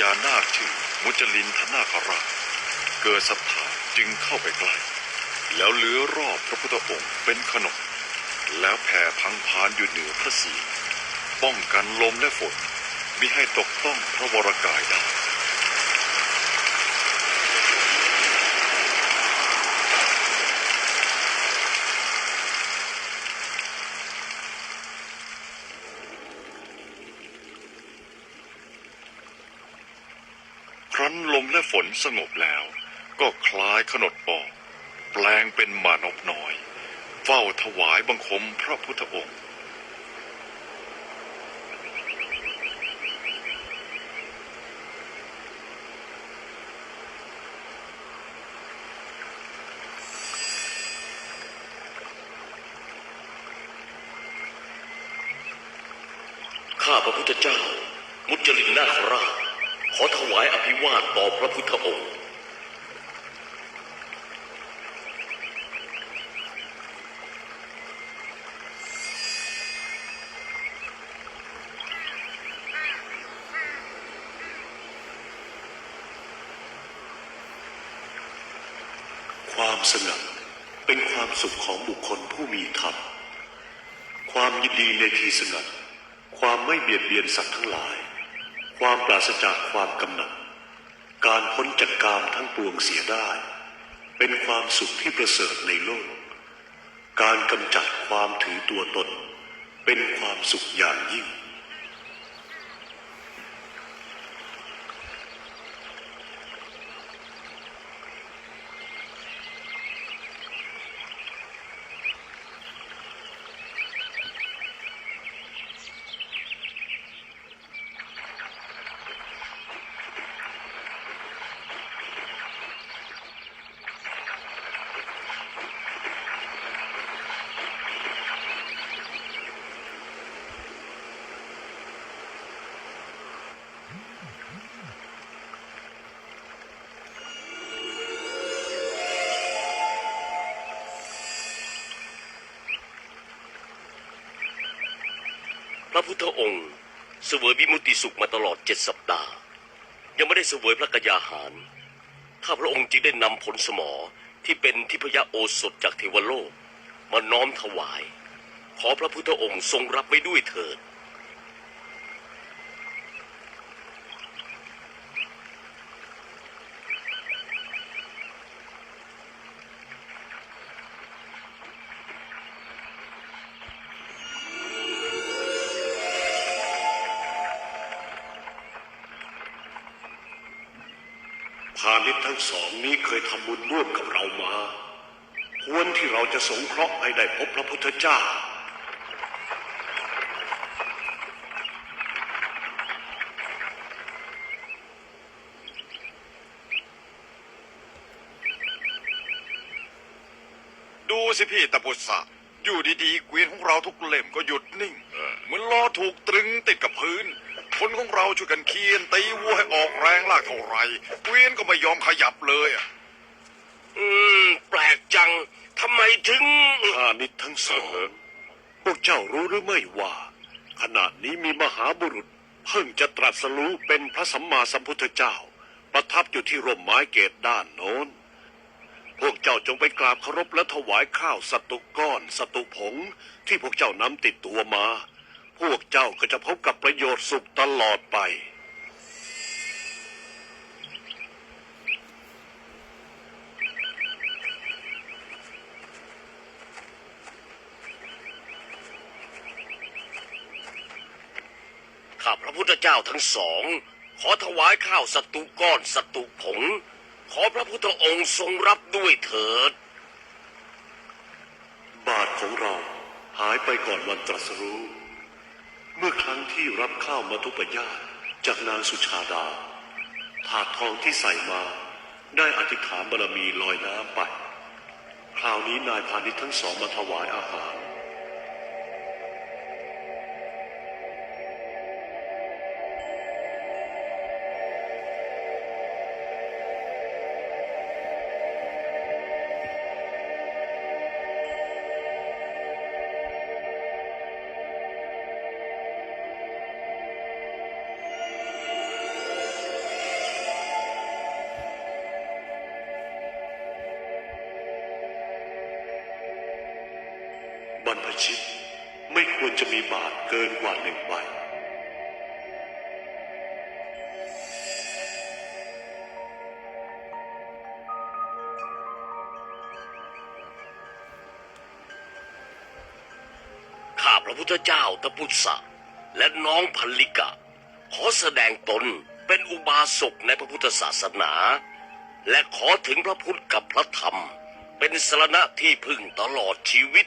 ยานาชื่อมุจลินทนาคราชเกิดศรัทธาจึงเข้าไปใกล้ แล้วเลื้อรอบพระพุทธองค์เป็นขนมแล้วแผ่พังพานอยู่เหนือพระศีรป้องกันลมและฝนมิให้ตกต้องพระวรกายได้ ครั้นลมและฝ นสงบแล้ว ก็คล้ายขนดปอก แปลงเป็นมานกน้อย เฝ้าถวายบังคมพระพุทธองค์ข้าพระพุทธเจ้า มุจลินนาคราช ขอถวายอภิวาทต่อพระพุทธองค์ความสงัดเป็นความสุขของบุคคลผู้มีธรรม ความยินดีในที่สงัดความไม่เบียดเบียนสัตว์ทั้งหลาย ความปราศจากความกำหนัด การพ้นจากกามทั้งปวงเสียได้ เป็นความสุขที่ประเสริฐในโลก การกำจัดความถือตัวตน เป็นความสุขอย่างยิ่ง ระพุทธองค์ เสวยวิมุติสุขมาตลอดเจ็ดสัปดาห์ ยังไม่ได้เสวยพระกยาหาร ข้าพระองค์จึงได้นำผลสมอที่เป็นทิพยโอสถจากเทวโลก มาน้อมถวาย ขอพระพุทธองค์ทรงรับไว้ด้วยเถิดาณิชย์ทั้งสองนี้เคยทำบุญร่วมกับเรามา ควรที่เราจะสงเคราะห์ให้ได้พบพระพุทธเจ้า ดูสิพี่ตะพุษะอยู่ดีๆเกวียนของเราทุกเล่มก็หยุดนิ่ง เหมือนล้อถูกตรึงติดกับพื้น คนของเราช่วยกันเคียนตีวัวให้ออกแรงลากเท่าไหรเกวียนก็ไม่ยอมขยับเลยอะอืม แปลกจังทำไมถึงพาณิชย์ทั้งสองพวกเจ้ารู้หรือไม่ว่า ขณะนี้มีมหาบุรุษ เพิ่งจะตรัสรู้เป็นพระสัมมาสัมพุทธเจ้า ประทับอยู่ที่ร่มไม้เกตด้านโน้น พวกเจ้าจงไปกราบเคารพและถวายข้าวสตุก้อน สตุผง ที่พวกเจ้านำติดตัวมา พวกเจ้าก็จะพบกับประโยชน์สุขตลอดไป ข้าพระพุทธเจ้าทั้งสอง ขอถวายข้าวสตุก้อนสตุผง ขอพระพุทธองค์ทรงรับด้วยเถิด บาทของเราหายไปก่อนวันตรัสรู้ เมื่อครั้งที่รับข้าวมาทุปยาตจากนางสุชาดา ถาดทองที่ใส่มาได้อธิษฐานบารมีลอยน้ำไป คราวนี้นายพาณิชย์ทั้งสองมาถวายอาหาร ชิต ไม่ควรจะมีบาทเกินกว่าหนึ่งใบข้าพระพุทธเจ้าตะพุทธะและน้องพันลิกะ ขอแสดงตนเป็นอุบาสกในพระพุทธศาสนา และขอถึงพระพุทธกับพระธรรม เป็นสรณะที่พึ่งตลอดชีวิต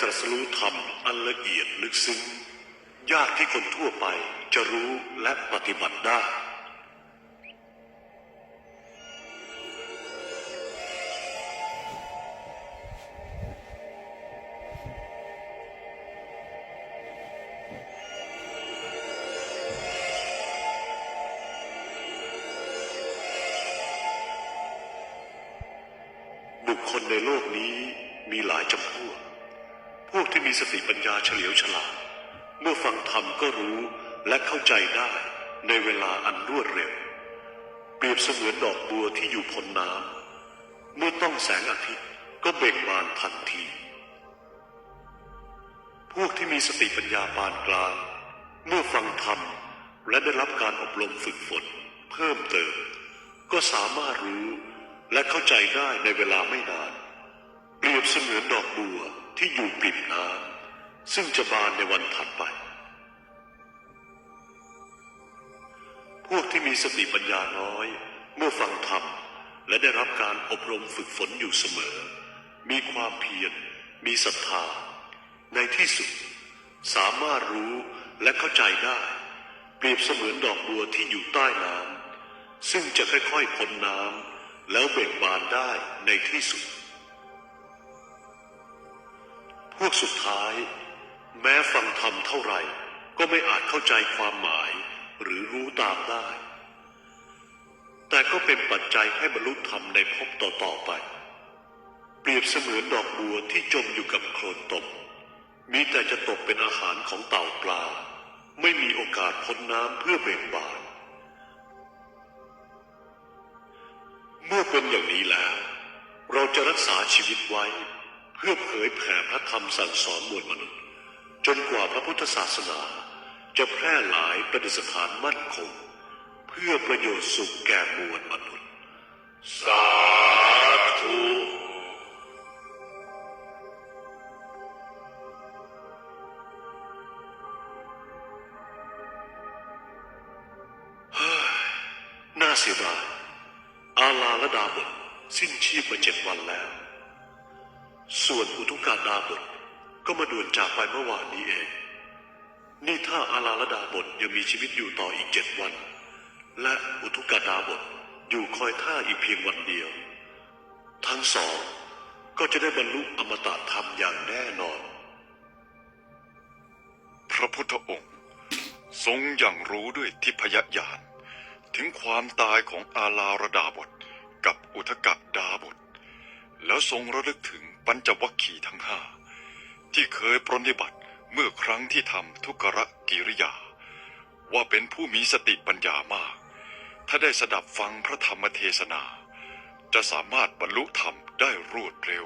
ตรัสรู้ธรรมอันละเอียดลึกซึ้ง ยากที่คนทั่วไปจะรู้และปฏิบัติได้ บุคคลในโลกนี้มีหลายจำพวก กที่มีสติปัญญาเฉลียวฉลาด เมื่อฟังธรรมก็รู้และเข้าใจได้ในเวลาอันรวดเร็ว เปรียบเสมือนดอกบัวที่อยู่พ้นน้ำ เมื่อต้องแสงอาทิตย์ก็เบ่งบานทันที พวกที่มีสติปัญญาปานกลาง เมื่อฟังธรรมและได้รับการอบรมฝึกฝน เพิ่มเติม ก็สามารถรู้และเข้าใจได้ในเวลาไม่นาน เปรียบเสมือนดอกบัว ที่อยู่ปริมน้ำซึ่งจะบานในวันถัดไป พวกที่มีสติปัญญาน้อย เมื่อฟังธรรมและได้รับการอบรมฝึกฝนอยู่เสมอ มีความเพียร มีศรัทธา ในที่สุด สามารถรู้และเข้าใจได้ เปรียบเสมือนดอกบัวที่อยู่ใต้น้ำซึ่งจะค่อยๆพ้นน้ำแล้วเบ่งบานได้ในที่สุด วกสุดท้าย แม้ฟังธรรมเท่าไหร่ ก็ไม่อาจเข้าใจความหมายหรือรู้ตามได้ แต่ก็เป็นปัจจัยให้บรรลุธรรมในภพต่อๆไป เปรียบเสมือนดอกบัวที่จมอยู่กับโคลนตมมีแต่จะตกเป็นอาหารของเต่าปลา ไม่มีโอกาสพ้นน้ำเพื่อเบ่งบาน เมื่อเป็นอย่างนี้แล้ว เราจะรักษาชีวิตไว้ เพื่อเผยแผ่พระธรรมสั่งสอนมวลมนุษย์ จนกว่าพระพุทธศาสนา จะแพร่หลายประดิษฐานมั่นคง เพื่อประโยชน์สุขแก่มวลมนุษย์ สาธุน่าเสียดายอาลาละดาบทสิ้นชีพมาเจ็ดวันแล้ว ส่วนอุทุกาดาบทก็มาด่วนจากไปเมื่อวานนี้เอง นี่ถ้าอาลาละดาบทยังมีชีวิตอยู่ต่ออีกเจ็ดวัน และอุทุกาดาบทอยู่คอยท่าอีกเพียงวันเดียว ทั้งสองก็จะได้บรรลุอมตะธรรมอย่างแน่นอน พระพุทธองค์ ทรงอย่างรู้ด้วยทิพยญาณถึงความตายของอาลาระดาบทกับอุทกะดาบท แล้วทรงระลึกถึง ปัญจวัคคีย์ทั้งห้าที่เคยปรนิบัติเมื่อครั้งที่ทำทุกรกิริยา ว่าเป็นผู้มีสติปัญญามาก ถ้าได้สดับฟังพระธรรมเทศนา จะสามารถบรรลุธรรมได้รวดเร็ว